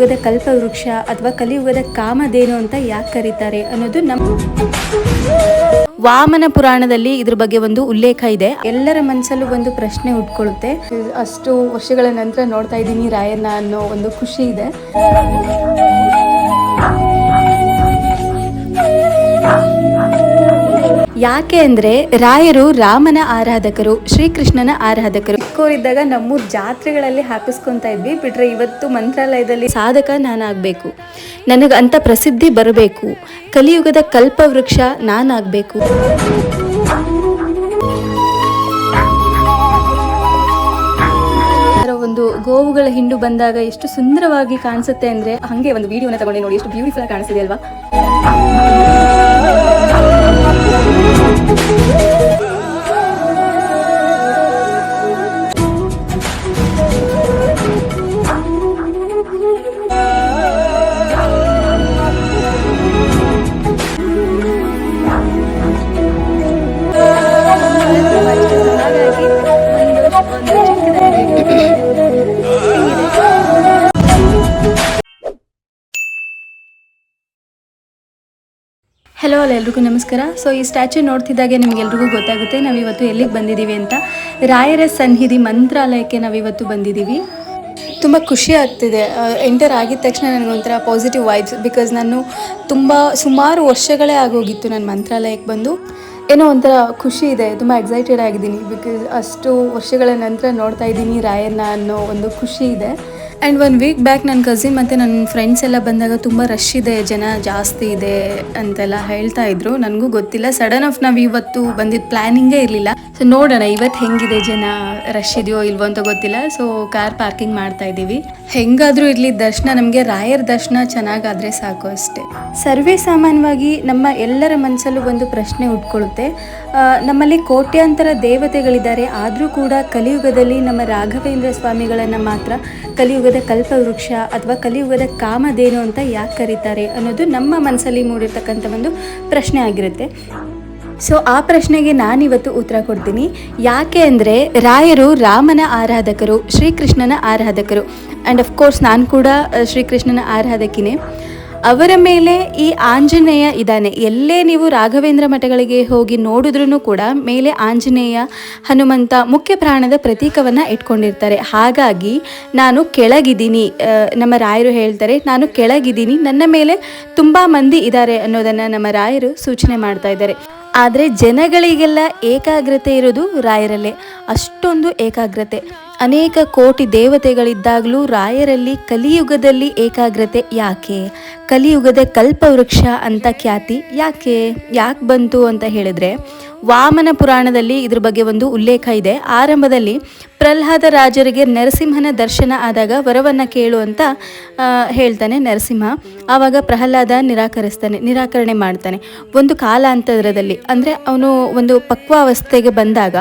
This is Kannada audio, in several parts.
ಯುಗದ ಕಲ್ಪವೃಕ್ಷ ಅಥವಾ ಕಲಿಯುಗದ ಕಾಮಧೇನು ಅಂತ ಯಾಕೆ ಕರೀತಾರೆ ಅನ್ನೋದು ನಮ್ಮ ವಾಮನ ಪುರಾಣದಲ್ಲಿ ಇದ್ರ ಬಗ್ಗೆ ಒಂದು ಉಲ್ಲೇಖ ಇದೆ. ಎಲ್ಲರ ಮನಸ್ಸಲ್ಲೂ ಒಂದು ಪ್ರಶ್ನೆ ಹುಟ್ಕೊಳ್ಳುತ್ತೆ ಅಷ್ಟು ವರ್ಷಗಳ ನಂತರ ನೋಡ್ತಾ ಇದ್ದೀನಿ ರಾಯಣ್ಣ ಅನ್ನೋ ಒಂದು ಖುಷಿ ಇದೆ. ಯಾಕೆ ಅಂದ್ರೆ ರಾಯರು ರಾಮನ ಆರಾಧಕರು, ಶ್ರೀಕೃಷ್ಣನ ಆರಾಧಕರು. ಚಿಕ್ಕೋರಿದ್ದಾಗ ನಮ್ಮೂರ್ ಜಾತ್ರೆಗಳಲ್ಲಿ ಹಾಕಿಸ್ಕೊಂತ ಇದ್ವಿ. ಬಿಟ್ರೆ ಇವತ್ತು ಮಂತ್ರಾಲಯದಲ್ಲಿ ಸಾಧಕ ನಾನಾಗಬೇಕು. ನನಗೆ ಅಂತ ಪ್ರಸಿದ್ಧಿ ಬರಬೇಕು. ಕಲಿಯುಗದ ಕಲ್ಪವೃಕ್ಷ ನಾನಾಗಬೇಕು. ಒಂದು ಗೋವುಗಳ ಹಿಂಡು ಬಂದಾಗ ಎಷ್ಟು ಸುಂದರವಾಗಿ ಕಾಣಿಸುತ್ತೆ ಅಂದ್ರೆ ಹಂಗೆ ಒಂದು ವಿಡಿಯೋನ ತಗೊಂಡೆ ನೋಡಿ. ಎಷ್ಟು ಬ್ಯೂಟಿಫುಲ್ ಕಾಣಿಸಿದೆ ಅಲ್ವಾ? Woo! ಹಲೋ ಅಲ್ಲ ಎಲ್ರಿಗೂ ನಮಸ್ಕಾರ. ಸೊ ಈ ಸ್ಟ್ಯಾಚು ನೋಡ್ತಿದ್ದಾಗೆ ನಿಮ್ಗೆಲ್ರಿಗೂ ಗೊತ್ತಾಗುತ್ತೆ. ನಾವಿವತ್ತು ಎಲ್ಲಿಗೆ ಬಂದಿದ್ದೀವಿ ಅಂತ. ರಾಯರ ಸನ್ನಿಧಿ ಮಂತ್ರಾಲಯಕ್ಕೆ ನಾವಿವತ್ತು ಬಂದಿದ್ದೀವಿ ತುಂಬ ಖುಷಿ ಆಗ್ತಿದೆ. ಎಂಟರ್ ಆಗಿದ ತಕ್ಷಣ ನನಗೊಂಥರ ಪಾಸಿಟಿವ್ ವೈಬ್ಸ್ ಬಿಕಾಸ್ ನಾನು ತುಂಬ ಸುಮಾರು ವರ್ಷಗಳೇ ಆಗೋಗಿತ್ತು ನಾನು ಮಂತ್ರಾಲಯಕ್ಕೆ ಬಂದು. ಏನೋ ಒಂಥರ ಖುಷಿ ಇದೆ. ತುಂಬ ಎಕ್ಸೈಟೆಡ್ ಆಗಿದ್ದೀನಿ ಬಿಕಾಸ್ ಅಷ್ಟು ವರ್ಷಗಳ ನಂತರ ನೋಡ್ತಾ ಇದ್ದೀನಿ ರಾಯರ್ನ ಅನ್ನೋ ಒಂದು ಖುಷಿ ಇದೆ. ಆ್ಯಂಡ್ ಒನ್ ವೀಕ್ ಬ್ಯಾಕ್ ನನ್ನ ಕಸಿನ್ ಮತ್ತು ನನ್ನ ಫ್ರೆಂಡ್ಸ್ ಎಲ್ಲ ಬಂದಾಗ ತುಂಬ ರಶ್ ಇದೆ, ಜನ ಜಾಸ್ತಿ ಇದೆ ಅಂತೆಲ್ಲ ಹೇಳ್ತಾ ಇದ್ರು. ನನಗೂ ಗೊತ್ತಿಲ್ಲ. ಸಡನ್ ಆಫ್ ನಾವು ಇವತ್ತು ಬಂದಿದ್ದು ಪ್ಲ್ಯಾನಿಂಗೇ ಇರಲಿಲ್ಲ. ಸೊ ನೋಡೋಣ ಇವತ್ತು ಹೆಂಗಿದೆ ಜನ ರಶ್ ಇದೆಯೋ ಇಲ್ವೋ ಅಂತ ಗೊತ್ತಿಲ್ಲ. ಸೊ ಕಾರ್ ಪಾರ್ಕಿಂಗ್ ಮಾಡ್ತಾ ಇದ್ದೀವಿ. ಹೆಂಗಾದರೂ ಇರಲಿ, ದರ್ಶನ ನಮಗೆ ರಾಯರ್ ದರ್ಶನ ಚೆನ್ನಾಗಾದರೆ ಸಾಕು ಅಷ್ಟೇ. ಸರ್ವೇ ಸಾಮಾನ್ಯವಾಗಿ ನಮ್ಮ ಎಲ್ಲರ ಮನಸ್ಸಲ್ಲೂ ಒಂದು ಪ್ರಶ್ನೆ ಉಟ್ಕೊಳ್ಳುತ್ತೆ ನಮ್ಮಲ್ಲಿ ಕೋಟ್ಯಾಂತರ ದೇವತೆಗಳಿದ್ದಾರೆ. ಆದರೂ ಕೂಡ ಕಲಿಯುಗದಲ್ಲಿ ನಮ್ಮ ರಾಘವೇಂದ್ರ ಸ್ವಾಮಿಗಳನ್ನು ಮಾತ್ರ ಕಲಿಯುಗದ ಕಲ್ಪವೃಕ್ಷ ಅಥವಾ ಕಲಿಯುಗದ ಕಾಮಧೇನು ಅಂತ ಯಾಕೆ ಕರೀತಾರೆ ಅನ್ನೋದು ನಮ್ಮ ಮನಸ್ಸಲ್ಲಿ ಮೂಡಿರ್ತಕ್ಕಂಥ ಒಂದು ಪ್ರಶ್ನೆ ಆಗಿರುತ್ತೆ. ಸೊ ಆ ಪ್ರಶ್ನೆಗೆ ನಾನಿವತ್ತು ಉತ್ತರ ಕೊಡ್ತೀನಿ. ಯಾಕೆ ಅಂದರೆ ರಾಯರು ರಾಮನ ಆರಾಧಕರು, ಶ್ರೀಕೃಷ್ಣನ ಆರಾಧಕರು ಆ್ಯಂಡ್ ಅಫ್ಕೋರ್ಸ್ ನಾನು ಕೂಡ ಶ್ರೀಕೃಷ್ಣನ ಆರಾಧಕಿನೇ. ಅವರ ಮೇಲೆ ಈ ಆಂಜನೇಯ ಇದ್ದಾನೆ. ಎಲ್ಲೇ ನೀವು ರಾಘವೇಂದ್ರ ಮಠಗಳಿಗೆ ಹೋಗಿ ನೋಡಿದ್ರೂ ಕೂಡ ಮೇಲೆ ಆಂಜನೇಯ ಹನುಮಂತ ಮುಖ್ಯ ಪ್ರಾಣದ ಪ್ರತೀಕವನ್ನು ಇಟ್ಕೊಂಡಿರ್ತಾರೆ. ಹಾಗಾಗಿ ನಾನು ಕೆಳಗಿದ್ದೀನಿ. ನಮ್ಮ ರಾಯರು ಹೇಳ್ತಾರೆ, ನಾನು ಕೆಳಗಿದ್ದೀನಿ. ನನ್ನ ಮೇಲೆ ತುಂಬ ಮಂದಿ ಇದ್ದಾರೆ ಅನ್ನೋದನ್ನು ನಮ್ಮ ರಾಯರು ಸೂಚನೆ ಮಾಡ್ತಾ ಇದ್ದಾರೆ. ಆದರೆ ಜನಗಳಿಗೆಲ್ಲ ಏಕಾಗ್ರತೆ ಇರೋದು ರಾಯರಲ್ಲೇ. ಅಷ್ಟೊಂದು ಏಕಾಗ್ರತೆ. ಅನೇಕ ಕೋಟಿ ದೇವತೆಗಳಿದ್ದಾಗಲೂ ರಾಯರಲ್ಲಿ ಕಲಿಯುಗದಲ್ಲಿ ಏಕಾಗ್ರತೆ ಯಾಕೆ? ಕಲಿಯುಗದ ಕಲ್ಪವೃಕ್ಷ ಅಂತ ಖ್ಯಾತಿ ಯಾಕೆ? ಯಾಕೆ ಬಂತು ಅಂತ ಹೇಳಿದ್ರೆ, ವಾಮನ ಪುರಾಣದಲ್ಲಿ ಇದ್ರ ಬಗ್ಗೆ ಒಂದು ಉಲ್ಲೇಖ ಇದೆ. ಆರಂಭದಲ್ಲಿ ಪ್ರಹ್ಲಾದ ರಾಜರಿಗೆ ನರಸಿಂಹನ ದರ್ಶನ ಆದಾಗ ವರವನ್ನು ಕೇಳು ಅಂತ ಹೇಳ್ತಾನೆ ನರಸಿಂಹ. ಆವಾಗ ಪ್ರಹ್ಲಾದ ನಿರಾಕರಿಸ್ತಾನೆ, ನಿರಾಕರಣೆ ಮಾಡ್ತಾನೆ. ಒಂದು ಕಾಲಾಂತರದಲ್ಲಿ, ಅಂದರೆ ಅವನು ಒಂದು ಪಕ್ವಾವಸ್ಥೆಗೆ ಬಂದಾಗ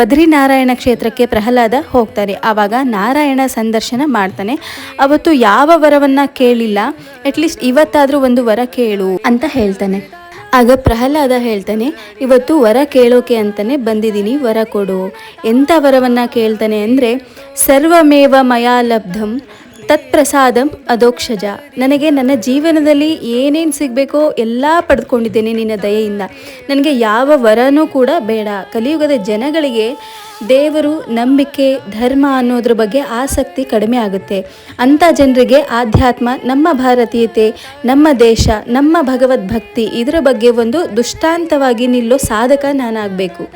ಬದ್ರಿನಾರಾಯಣ ಕ್ಷೇತ್ರಕ್ಕೆ ಪ್ರಹ್ಲಾದ ಹೋಗ್ತಾನೆ ಆವಾಗ ನಾರಾಯಣ ಸಂದರ್ಶನ ಮಾಡ್ತಾನೆ. ಅವತ್ತು ಯಾವ ವರವನ್ನ ಕೇಳಿಲ್ಲ. ಅಟ್ಲೀಸ್ಟ್ ಇವತ್ತಾದರೂ ಒಂದು ವರ ಕೇಳು ಅಂತ ಹೇಳ್ತಾನೆ. ಆಗ ಪ್ರಹ್ಲಾದ ಹೇಳ್ತಾನೆ, ಇವತ್ತು ವರ ಕೇಳೋಕೆ ಅಂತಾನೆ ಬಂದಿದ್ದೀನಿ, ವರ ಕೊಡು. ಎಂಥ ವರವನ್ನು ಕೇಳ್ತಾನೆ ಅಂದರೆ, ಸರ್ವಮೇವ ಮಯಾ ಲಬ್ಧಂ ತತ್ಪ್ರಸಾದಂ ಅದೋಕ್ಷಜ. ನನಗೆ ನನ್ನ ಜೀವನದಲ್ಲಿ ಏನೇನು ಸಿಗಬೇಕೋ ಎಲ್ಲ ಪಡೆದುಕೊಂಡಿದ್ದೇನೆ ನಿನ್ನ ದಯೆಯಿಂದ. ನನಗೆ ಯಾವ ವರನೂ ಕೂಡ ಬೇಡ. ಕಲಿಯುಗದ ಜನಗಳಿಗೆ ದೇವರು ನಂಬಿಕೆ, ಧರ್ಮ ಅನ್ನೋದ್ರ ಬಗ್ಗೆ ಆಸಕ್ತಿ ಕಡಿಮೆ ಆಗುತ್ತೆ. ಅಂಥ ಜನರಿಗೆ ಆಧ್ಯಾತ್ಮ, ನಮ್ಮ ಭಾರತೀಯತೆ, ನಮ್ಮ ದೇಶ, ನಮ್ಮ ಭಗವದ್ಭಕ್ತಿ ಇದರ ಬಗ್ಗೆ ಒಂದು ದುಷ್ಟಾಂತವಾಗಿ ನಿಲ್ಲೋ ಸಾಧಕ ನಾನಾಗಬೇಕು.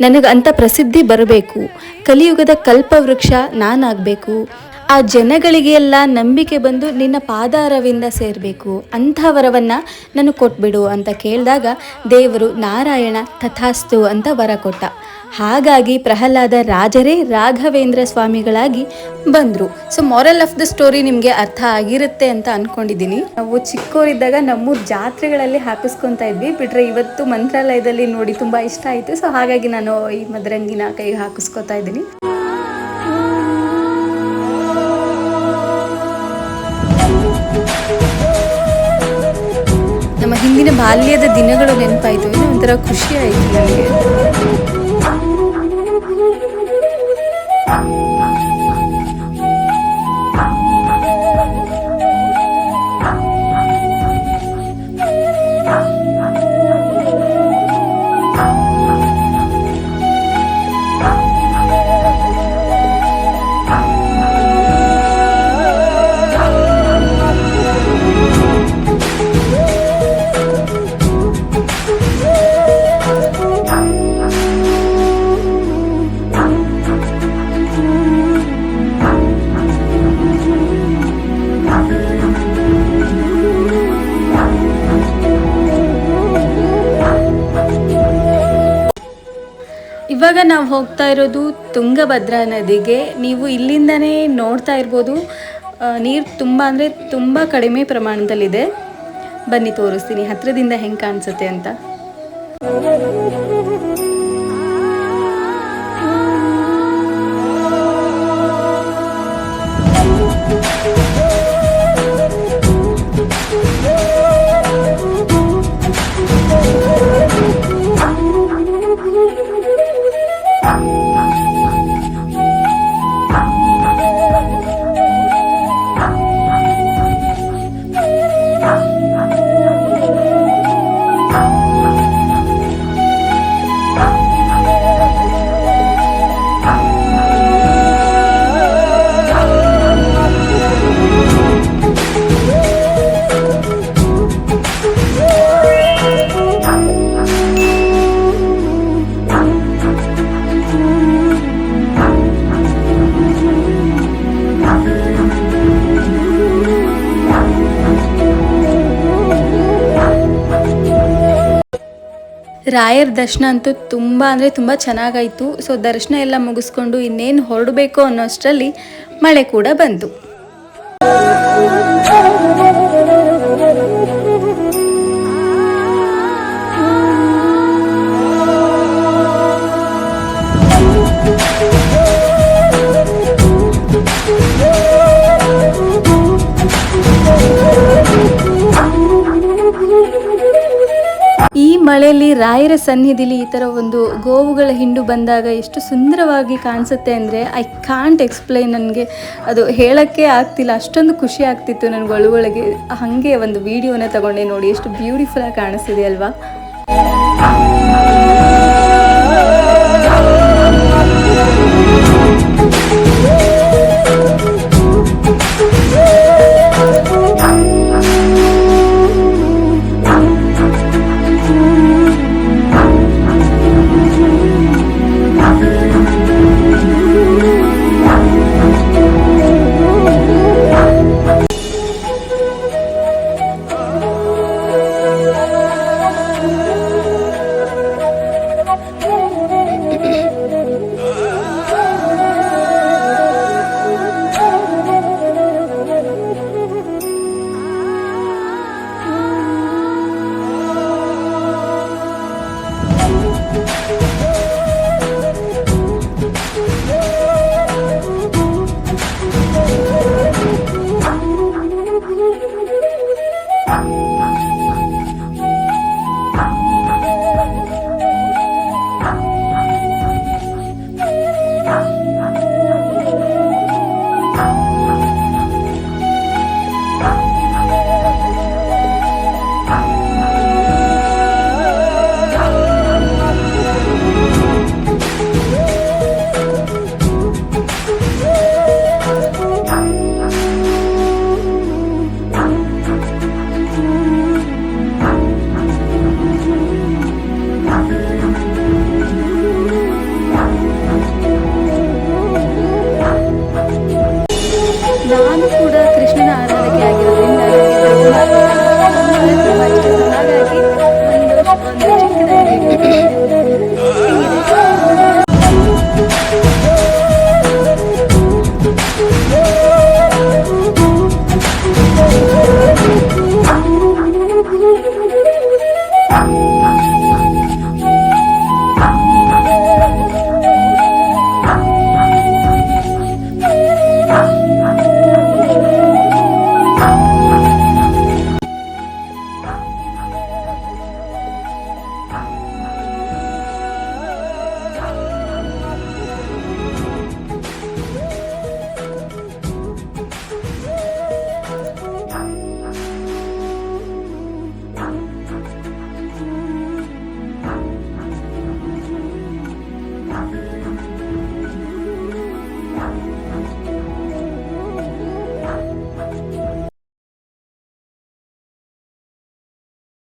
ನನಗೆ ಅಂಥ ಪ್ರಸಿದ್ಧಿ ಬರಬೇಕು. ಕಲಿಯುಗದ ಕಲ್ಪವೃಕ್ಷ ನಾನಾಗಬೇಕು. ಆ ಜನಗಳಿಗೆಲ್ಲ ನಂಬಿಕೆ ಬಂದು ನಿನ್ನ ಪಾದಾರವಿಂದ ಸೇರಬೇಕು, ಅಂಥ ವರವನ್ನು ನಾನು ಕೊಟ್ಬಿಡು ಅಂತ ಕೇಳಿದಾಗ ದೇವರು ನಾರಾಯಣ ತಥಾಸ್ತು ಅಂತ ವರ ಕೊಟ್ಟ. ಹಾಗಾಗಿ ಪ್ರಹ್ಲಾದ ರಾಜರೇ ರಾಘವೇಂದ್ರ ಸ್ವಾಮಿಗಳಾಗಿ ಬಂದರು. So moral of the story ನಿಮಗೆ ಅರ್ಥ ಆಗಿರುತ್ತೆ ಅಂತ ಅಂದ್ಕೊಂಡಿದ್ದೀನಿ ನಾವು ಚಿಕ್ಕವರಿದ್ದಾಗ ನಮ್ಮ ಜಾತ್ರೆಗಳಲ್ಲಿ ಹಾಕಿಸ್ಕೊತಾ ಇದ್ವಿ. ಬಿಟ್ರೆ ಇವತ್ತು ಮಂತ್ರಾಲಯದಲ್ಲಿ ನೋಡಿ ತುಂಬ ಇಷ್ಟ ಆಯಿತು. ಸೊ ಹಾಗಾಗಿ ನಾನು ಈ ಮದರಂಗಿನ ಕೈಗೆ ಹಾಕಿಸ್ಕೊತಾ ಇದ್ದೀನಿ. ಹಿಂದಿನ ಬಾಲ್ಯದ ದಿನಗಳು ನೆನಪಾಯಿತು. ಏನೋ ಒಂಥರ ಖುಷಿ ಆಯಿತು ನನಗೆ. ಇವಾಗ ನಾವು ಹೋಗ್ತಾ ಇರೋದು ತುಂಗಭದ್ರಾ ನದಿಗೆ. ನೀವು ಇಲ್ಲಿಂದನೇ ನೋಡ್ತಾ ಇರ್ಬೋದು. ನೀರು ತುಂಬ ಅಂದರೆ ತುಂಬ ಕಡಿಮೆ ಪ್ರಮಾಣದಲ್ಲಿದೆ. ಬನ್ನಿ ತೋರಿಸ್ತೀನಿ. ಹತ್ರದಿಂದ ಹೆಂಗೆ ಕಾಣಿಸುತ್ತೆ ಅಂತ. ರಾಯರ ದರ್ಶನ ಅಂತೂ ತುಂಬ ಅಂದರೆ ತುಂಬ ಚೆನ್ನಾಗಾಯಿತು. ಸೊ ದರ್ಶನ ಎಲ್ಲ ಮುಗಿಸ್ಕೊಂಡು ಇನ್ನೇನು ಹೊರಡಬೇಕು ಅನ್ನೋಷ್ಟರಲ್ಲಿ ಮಳೆ ಕೂಡ ಬಂತು. ಈ ಮಳೆಯಲ್ಲಿ ರಾಯರ ಸನ್ನಿಧಿಲಿ ಈ ಥರ ಒಂದು ಗೋವುಗಳ ಹಿಂಡು ಬಂದಾಗ ಎಷ್ಟು ಸುಂದರವಾಗಿ ಕಾಣಿಸುತ್ತೆ ಅಂದರೆ ಐ ಕಾಂಟ್ ಎಕ್ಸ್ಪ್ಲೈನ್ ನನಗೆ. ಅದು ಹೇಳೋಕ್ಕೆ ಆಗ್ತಿಲ್ಲ, ಅಷ್ಟೊಂದು ಖುಷಿ ಆಗ್ತಿತ್ತು ನನಗೆ ಒಳಗೊಳಗೆ. ಹಾಗೆ ಒಂದು ವಿಡಿಯೋನ ತಗೊಂಡೆ ನೋಡಿ, ಎಷ್ಟು ಬ್ಯೂಟಿಫುಲ್ಲಾಗಿ ಕಾಣಿಸ್ತಿದೆ ಅಲ್ವಾ? ನಾನು